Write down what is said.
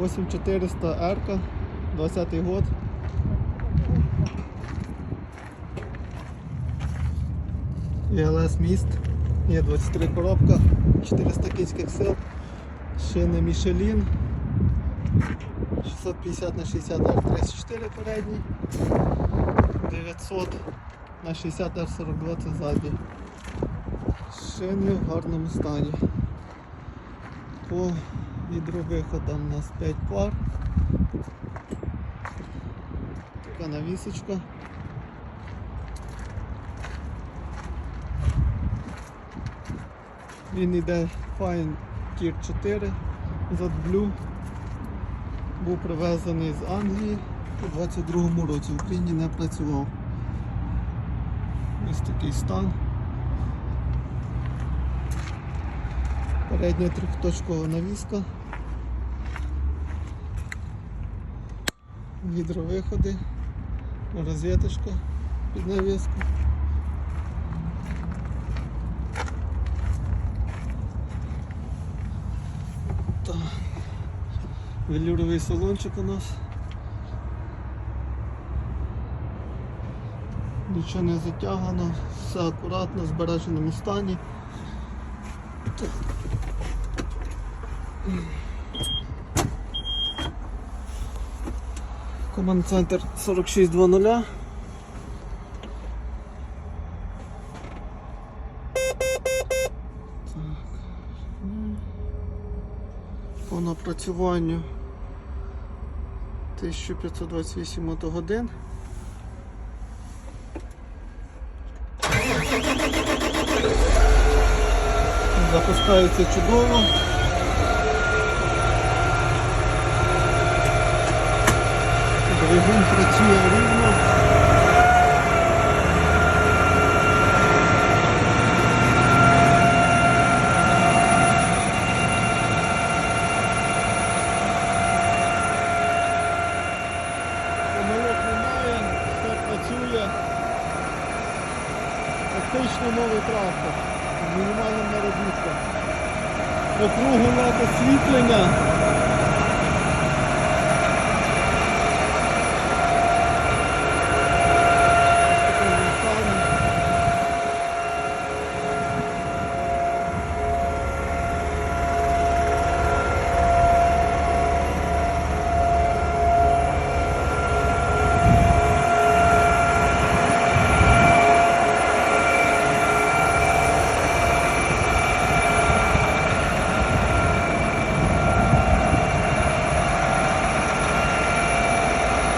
8400 R, 20 год. ЄЛС міст. Є 23 коробка, 400 кінських сил, шини Michelin. 650 на 60 R34 передній. 900 на 60 R42 це ззаді. Шини в гарному стані. По гідровиходам у нас 5 пар. Така навісочка. Він йде Fine Tier 4 з Blue. Був привезений з Англії у 22-му році. В Україні не працював. Ось такий стан. Передня трьохточкова навіска. Гідровиходи, розеточка під навіску. Велюровий салончик у нас. Нічого не затягано, все акуратно, в збереженому стані. Так. Команд-центр 4620. Так. По напрацюванню 1528 мотогодин. Запускається чудово. Двигун працює рівно. Помилок немає, все працює. Фактично новий трактор мінімальним наробітком. Округле освітлення.